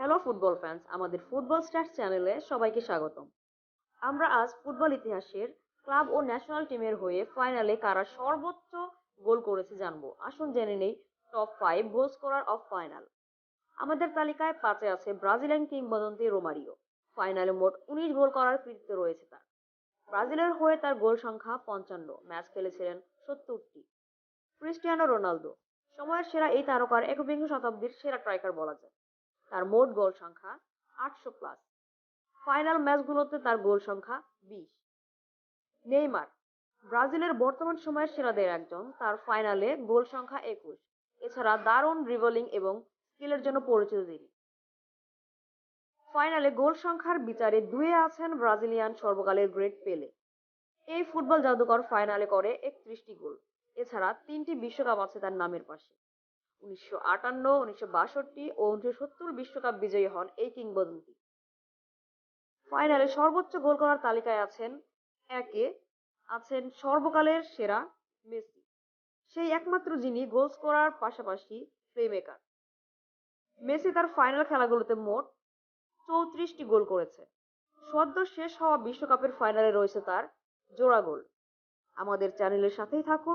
Hello football fans আমাদের football star চ্যানেলে সবাইকে স্বাগতম। আমরা আজ ফুটবল ইতিহাসের ক্লাব ও ন্যাশনাল টিমের হয়ে ফাইনালে কারা সর্বোচ্চ গোল করেছে জানব। আসুন জেনে নেই top five goal scorer of final আমাদের তালিকায় পাঁচে আছে ব্রাজিলিয়ান কিংবদন্তি রোমারিও। ফাইনালে মোট উনিশ গোল করার কৃতিত্ব রয়েছে তার। ব্রাজিলের হয়ে তার গোল সংখ্যা পঞ্চান্ন। ম্যাচ খেলেছিলেন সত্তরটি। Cristiano Ronaldo. সময়ের সেরা এই তারকার একবিংশ শতাব্দীর সেরা স্ট্রাইকার বলা যায়। তার মোট গোল সংখ্যা আটশো প্লাস ফাইনাল ম্যাচগুলোতে তার গোল সংখ্যা বিশ। নেইমার, ব্রাজিলের বর্তমান সময়ের সেরাদের একজন, তার ফাইনালে গোল সংখ্যা একুশ। এছাড়া দারুণ ড্রিবলিং এবং স্কিলের জন্য পরিচিত তিনি। ফাইনালে গোল সংখ্যার বিচারে দুয়ে আছেন ব্রাজিলিয়ান সর্বকালের গ্রেট পেলে এই ফুটবল জাদুকর ফাইনালে করে একত্রিশটি গোল। এছাড়া তিনটি বিশ্বকাপ আছে তার নামের পাশে। উনিশশো আটান্ন, উনিশশো বাষট্টি ও উনিশশো সত্তর বিশ্বকাপ বিজয়ী হন এই কিংবদন্তি। ফাইনালে সর্বোচ্চ গোল করার তালিকায় আছেন একে, আছেন সর্বকালের সেরা মেসি। সেই একমাত্র যিনি গোল স্কোরার পাশাপাশি প্লেমেকার। মেসি তার ফাইনাল খেলাগুলোতে মোট চৌত্রিশটি গোল করেছে। সদ্য শেষ হওয়া বিশ্বকাপের ফাইনালে রয়েছে তার জোড়া গোল। আমাদের চ্যানেলের সাথেই থাকুন।